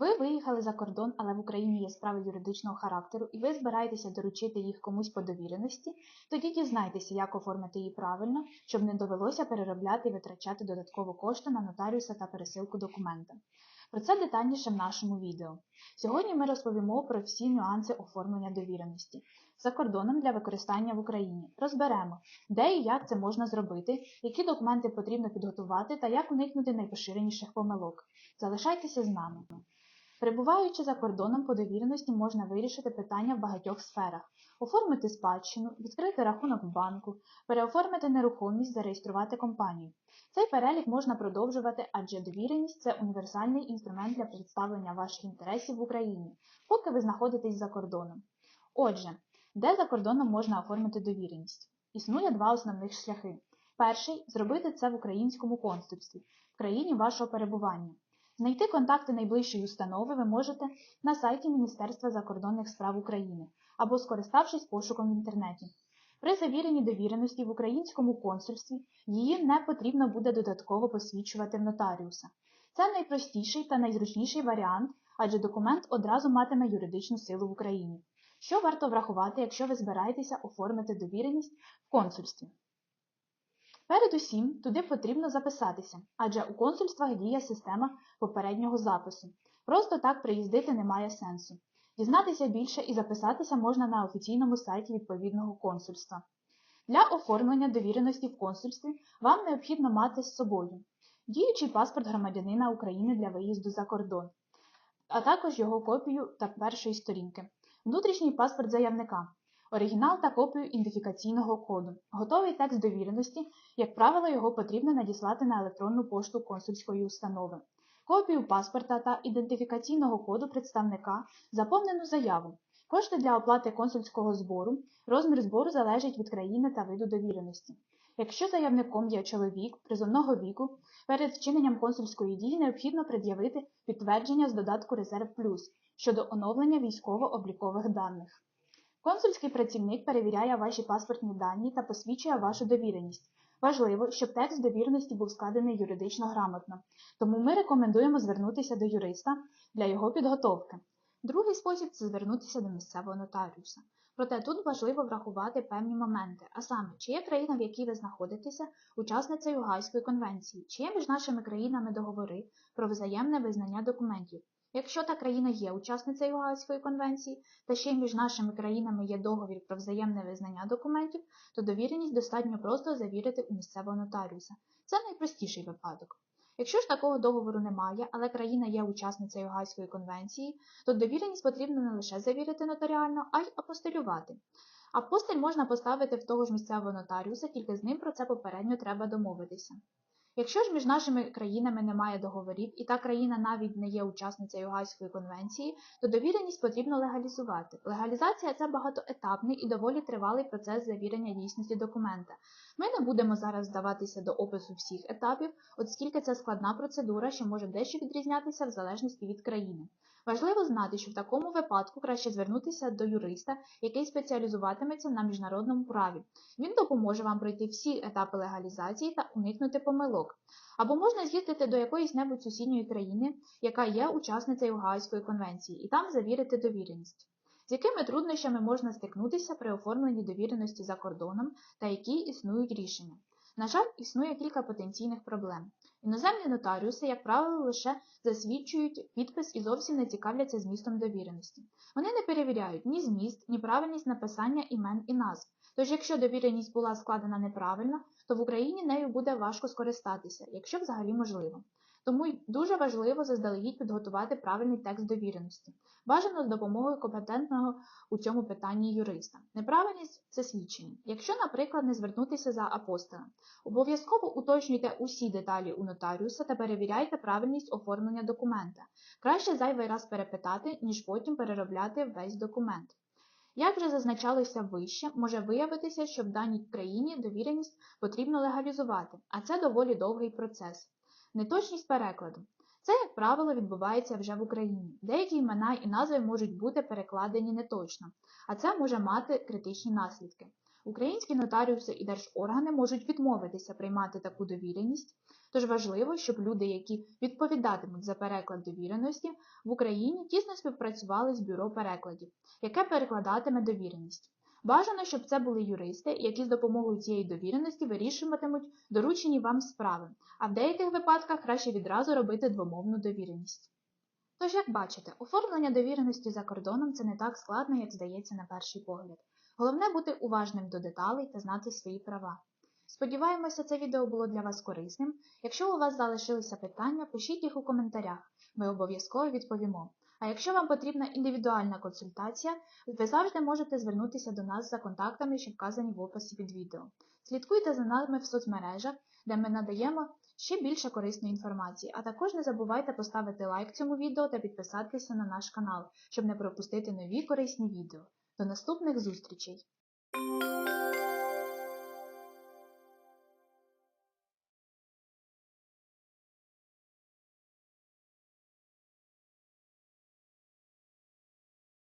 Ви виїхали за кордон, але в Україні є справи юридичного характеру, і ви збираєтеся доручити їх комусь по довіреності, тоді дізнайтеся, як оформити її правильно, щоб не довелося переробляти і витрачати додатково кошти на нотаріуса та пересилку документа. Про це детальніше в нашому відео. Сьогодні ми розповімо про всі нюанси оформлення довіреності за кордоном для використання в Україні. Розберемо, де і як це можна зробити, які документи потрібно підготувати та як уникнути найпоширеніших помилок. Залишайтеся з нами. Перебуваючи за кордоном по довіреності, можна вирішити питання в багатьох сферах: оформити спадщину, відкрити рахунок в банку, переоформити нерухомість, зареєструвати компанію. Цей перелік можна продовжувати, адже довіреність це універсальний інструмент для представлення ваших інтересів в Україні, поки ви знаходитесь за кордоном. Отже, де за кордоном можна оформити довіреність? Існує два основних шляхи. Перший зробити це в українському консульстві, в країні вашого перебування. Знайти контакти найближчої установи ви можете на сайті Міністерства закордонних справ України або скориставшись пошуком в інтернеті. При завіренні довіреності в українському консульстві її не потрібно буде додатково посвідчувати в нотаріуса. Це найпростіший та найзручніший варіант, адже документ одразу матиме юридичну силу в Україні. Що варто врахувати, якщо ви збираєтеся оформити довіреність в консульстві? Передусім, туди потрібно записатися, адже у консульствах діє система попереднього запису. Просто так приїздити немає сенсу. Дізнатися більше і записатися можна на офіційному сайті відповідного консульства. Для оформлення довіреності в консульстві вам необхідно мати з собою діючий паспорт громадянина України для виїзду за кордон, а також його копію та першої сторінки, внутрішній паспорт заявника, оригінал та копію ідентифікаційного коду, готовий текст довіреності, як правило, його потрібно надіслати на електронну пошту консульської установи, копію паспорта та ідентифікаційного коду представника, заповнену заяву, кошти для оплати консульського збору, розмір збору залежить від країни та виду довіреності. Якщо заявником є чоловік призовного віку, перед вчиненням консульської дії необхідно пред'явити підтвердження з додатку Резерв Плюс щодо оновлення військово-облікових даних. Консульський працівник перевіряє ваші паспортні дані та посвідчує вашу довіреність. Важливо, щоб текст довіреності був складений юридично грамотно, тому ми рекомендуємо звернутися до юриста для його підготовки. Другий спосіб це звернутися до місцевого нотаріуса. Проте тут важливо врахувати певні моменти, а саме, чи є країна, в якій ви знаходитеся, учасницею Гайської конвенції, чи є між нашими країнами договори про взаємне визнання документів. Якщо та країна є учасницею Гаазької конвенції, та ще й між нашими країнами є договір про взаємне визнання документів, то довіреність достатньо просто завірити у місцевого нотаріуса. Це найпростіший випадок. Якщо ж такого договору немає, але країна є учасницею Гаазької конвенції, то довіреність потрібно не лише завірити нотаріально, а й апостилювати. Апостиль можна поставити в того ж місцевого нотаріуса, тільки з ним про це попередньо треба домовитися. Якщо ж між нашими країнами немає договорів і та країна навіть не є учасницею Гайської конвенції, то довіреність потрібно легалізувати. Легалізація це багатоетапний і доволі тривалий процес завірення дійсності документа. Ми не будемо зараз вдаватися до опису всіх етапів, оскільки це складна процедура, що може дещо відрізнятися в залежності від країни. Важливо знати, що в такому випадку краще звернутися до юриста, який спеціалізуватиметься на міжнародному праві. Він допоможе вам пройти всі етапи легалізації та уникнути помилок. Або можна з'їздити до якоїсь небудь сусідньої країни, яка є учасницею Гаазької конвенції, і там завірити довіреність. З якими труднощами можна стикнутися при оформленні довіреності за кордоном та які існують рішення? На жаль, існує кілька потенційних проблем. Іноземні нотаріуси, як правило, лише засвідчують підпис і зовсім не цікавляться змістом довіреності. Вони не перевіряють ні зміст, ні правильність написання імен і назв. Тож, якщо довіреність була складена неправильно, то в Україні нею буде важко скористатися, якщо взагалі можливо. Тому дуже важливо заздалегідь підготувати правильний текст довіреності, бажано з допомогою компетентного у цьому питанні юриста. Неправильність це свідчення. Якщо, наприклад, не звернутися за апостолом, обов'язково уточнюйте усі деталі у нотаріуса та перевіряйте правильність оформлення документа. Краще зайвий раз перепитати, ніж потім переробляти весь документ. Як вже зазначалося вище, може виявитися, що в даній країні довіреність потрібно легалізувати, а це доволі довгий процес. Неточність перекладу. Це, як правило, відбувається вже в Україні. Деякі імена і назви можуть бути перекладені неточно, а це може мати критичні наслідки. Українські нотаріуси і держоргани можуть відмовитися приймати таку довіреність, Тож важливо, щоб люди, які відповідатимуть за переклад довіреності, в Україні тісно співпрацювали з бюро перекладів, яке перекладатиме довіреність. Бажано, щоб це були юристи, які з допомогою цієї довіреності вирішуватимуть доручені вам справи, а в деяких випадках краще відразу робити двомовну довіреність. Тож, як бачите, оформлення довіреності за кордоном це не так складно, як здається на перший погляд. Головне бути уважним до деталей та знати свої права. Сподіваємося, це відео було для вас корисним. Якщо у вас залишилися питання, пишіть їх у коментарях, ми обов'язково відповімо. А якщо вам потрібна індивідуальна консультація, ви завжди можете звернутися до нас за контактами, що вказані в описі під відео. Слідкуйте за нами в соцмережах, де ми надаємо ще більше корисної інформації, а також не забувайте поставити лайк цьому відео та підписатися на наш канал, щоб не пропустити нові корисні відео. До наступних зустрічей!